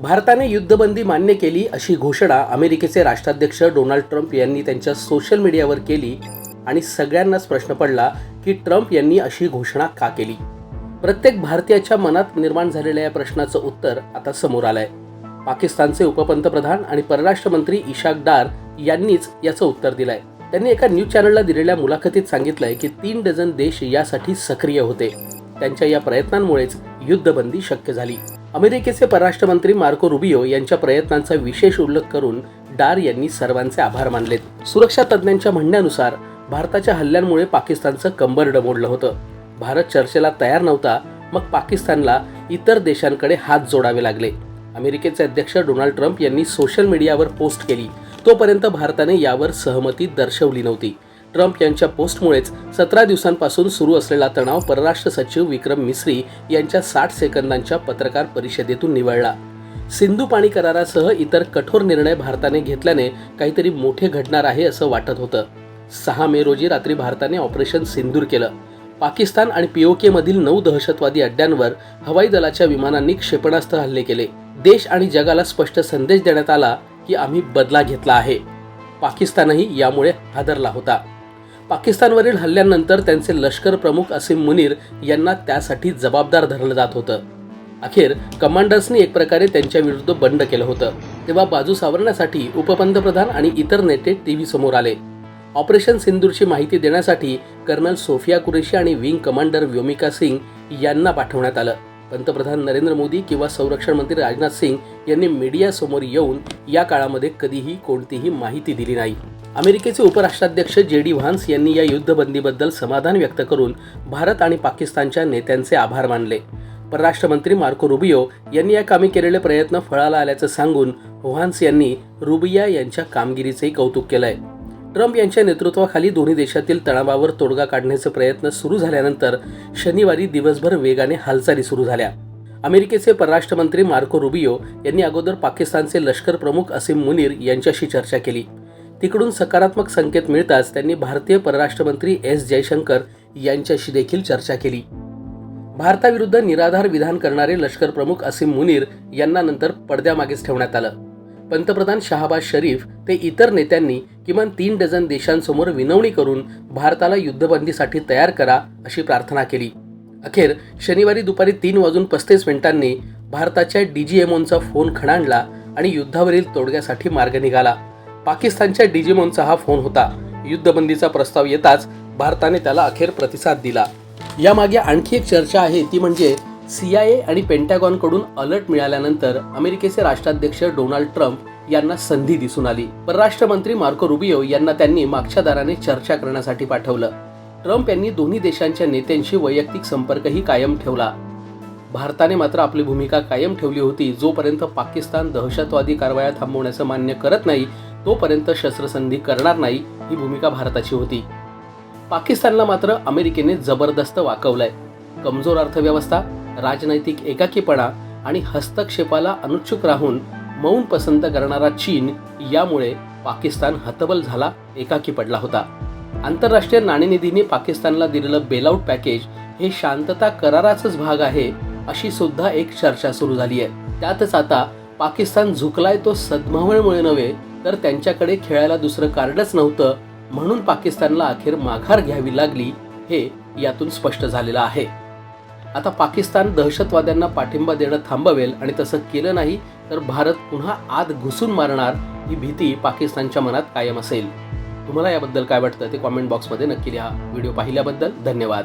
भारताने युद्धबंदी मान्य केली अशी घोषणा अमेरिकेचे राष्ट्राध्यक्ष डोनाल्ड ट्रम्प यांनी त्यांच्या सोशल मीडियावर केली आणि सगळ्यांनाच प्रश्न पडला की ट्रम्प यांनी अशी घोषणा का केली? प्रत्येक भारतीयाच्या मनात निर्माण झालेल्या या प्रश्नाचं उत्तर आता समोर आलंय. पाकिस्तानचे उपपंतप्रधान आणि परराष्ट्र मंत्री इशाक डार यांनीच याचं उत्तर दिलंय. त्यांनी एका न्यूज चॅनलला दिलेल्या मुलाखतीत सांगितलंय की तीन डझन देश यासाठी सक्रिय होते. त्यांच्या या प्रयत्नांमुळेच युद्धबंदी शक्य झाली. अमेरिकेचे परराष्ट्र मंत्री मार्को रुबियो यांच्या प्रयत्नांचा विशेष उल्लेख करून डार यांनी सर्वांचे आभार मानलेत. सुरक्षा तज्ज्ञांच्या म्हणण्यानुसार भारताच्या हल्ल्यांमुळे पाकिस्तानचं कंबर डबोडलं होतं. भारत चर्चेला तयार नव्हता मग पाकिस्तानला इतर देशांकडे हात जोडावे लागले. अमेरिकेचे अध्यक्ष डोनाल्ड ट्रम्प यांनी सोशल मीडियावर पोस्ट केली. तोपर्यंत भारताने यावर सहमती दर्शवली नव्हती. ट्रम्प यांच्या पोस्टमुळेच सतरा दिवसांपासून सुरू असलेला तणाव परराष्ट्र सचिव विक्रम मिस्री यांच्या साठ सेकंदांच्या पत्रकार परिषदेतून निवळला. सिंधू पाणी करारासह इतर कठोर निर्णय भारताने घेतल्याने काहीतरी मोठे घडणार आहे असं वाटत होतं. सहा मे रोजी रात्री भारताने ऑपरेशन सिंदूर केलं. पाकिस्तान आणि पीओके मधील नऊ दहशतवादी अड्ड्यांवर हवाई दलाच्या विमानांनी क्षेपणास्त्र हल्ले केले. देश आणि जगाला स्पष्ट संदेश देण्यात आला की आम्ही बदला घेतला आहे. पाकिस्तानही यामुळे हादरला होता. पाकिस्तानवरील हल्ल्यानंतर त्यांचे लष्कर प्रमुख असीम मुनीर यांना त्यासाठी जबाबदार धरलं जात होतं. अखेर कमांडर्सनी एक प्रकारे त्यांच्या विरुद्ध बंड केलं होतं. तेव्हा बाजू सावरण्यासाठी उपपंतप्रधान आणि इतर नेते टी व्ही समोर आले. ऑपरेशन सिंदूरची माहिती देण्यासाठी कर्नल सोफिया कुरेशी आणि विंग कमांडर व्योमिका सिंग यांना पाठवण्यात आलं. पंतप्रधान नरेंद्र मोदी किंवा संरक्षण मंत्री राजनाथ सिंग यांनी मीडियासमोर येऊन या काळामध्ये कधीही कोणतीही माहिती दिली नाही. अमेरिकेचे उपराष्ट्राध्यक्ष जे डी व्हान्स यांनी या युद्धबंदीबद्दल समाधान व्यक्त करून भारत आणि पाकिस्तानच्या नेत्यांचे आभार मानले. परराष्ट्र मंत्री मार्को रुबियो यांनी या कामी केलेले प्रयत्न फळाला आल्याचं सांगून व्हान्स यांनी रुबिया यांच्या कामगिरीचेही कौतुक केलंय. ट्रम्प यांच्या नेतृत्वाखाली दोन्ही देशातील तणावावर तोडगा काढण्याचे प्रयत्न सुरू झाल्यानंतर शनिवारी दिवसभर वेगाने हालचाली सुरू झाल्या. अमेरिकेचे परराष्ट्र मंत्री मार्को रुबियो यांनी अगोदर पाकिस्तानचे लष्कर प्रमुख असीम मुनीर यांच्याशी चर्चा केली. तिकडून सकारात्मक संकेत मिळताच त्यांनी भारतीय परराष्ट्र मंत्री एस जयशंकर यांच्याशी देखील चर्चा केली. भारताविरुद्ध निराधार विधान करणारे लष्कर प्रमुख असीम मुनीर यांना नंतर पडद्यामागेच ठेवण्यात आलं. पंतप्रधान शहाबाज शरीफ ते इतर नेत्यांनी किमान तीन डझन देशांसमोर विनवणी करून भारताला युद्धबंदीसाठी तयार करा अशी प्रार्थना केली. अखेर शनिवारी दुपारी तीन वाजून पस्तीस मिनिटांनी भारताच्या डीजीएमओनचा फोन खणाणला आणि युद्धावरील तोडग्यासाठी मार्ग निघाला. पाकिस्तानच्या डीजीएमओनचा हा फोन होता. युद्धबंदीचा प्रस्ताव येताच भारताने त्याला अखेर प्रतिसाद दिला. यामागे आणखी एक चर्चा आहे ती म्हणजे सीआयए आणि पेंटॅगॉनकडून अलर्ट मिळाल्यानंतर अमेरिकेचे राष्ट्राध्यक्ष डोनाल्ड ट्रम्प यांना संधी दिसून आली. परराष्ट्र मंत्री मार्को रुबियो यांना त्यांनी मागच्या दाराने चर्चा करण्यासाठी पाठवलं. ट्रम्प यांनी दोन्ही देशांच्या नेत्यांशी वैयक्तिक संपर्कही कायम ठेवला. भारताने मात्र आपली भूमिका कायम ठेवली होती जोपर्यंत पाकिस्तान दहशतवादी कारवाया थांबवण्याचं मान्य करत नाही तोपर्यंत शस्त्रसंधी करणार नाही ही भूमिका भारताची होती. पाकिस्तानला मात्र अमेरिकेने जबरदस्त वाकवलंय. कमजोर अर्थव्यवस्था राजनैतिक एकाकीपणा आणि हस्तक्षेपाला अनुच्छुक राहून मौन पसंत करणारा चीन यामुळे पाकिस्तान हतबल झाला एकाकी पडला होता. आंतरराष्ट्रीय नाणेनिधीने पाकिस्तानला दिलेलं बेलआउट पॅकेज हे शांतता कराराचाच भाग आहे अशी सुद्धा एक चर्चा सुरू झाली आहे त्यातच आता पाकिस्तान झुकलाय तो सद्भावनेमुळे नव्हे तर त्यांच्याकडे खेळायला दुसरं कार्डच नव्हतं म्हणून पाकिस्तानला अखेर माघार घ्यावी लागली हे यातून स्पष्ट झालेलं आहे. आता पाकिस्तान दहशतवाद्यांना पाठिंबा देणं थांबवेल आणि तसं केलं नाही तर भारत पुन्हा आत घुसून मारणार ही भीती पाकिस्तानच्या मनात कायम असेल. तुम्हाला याबद्दल काय वाटतं ते कॉमेंट बॉक्समध्ये नक्की लिहा. व्हिडिओ पाहिल्याबद्दल धन्यवाद.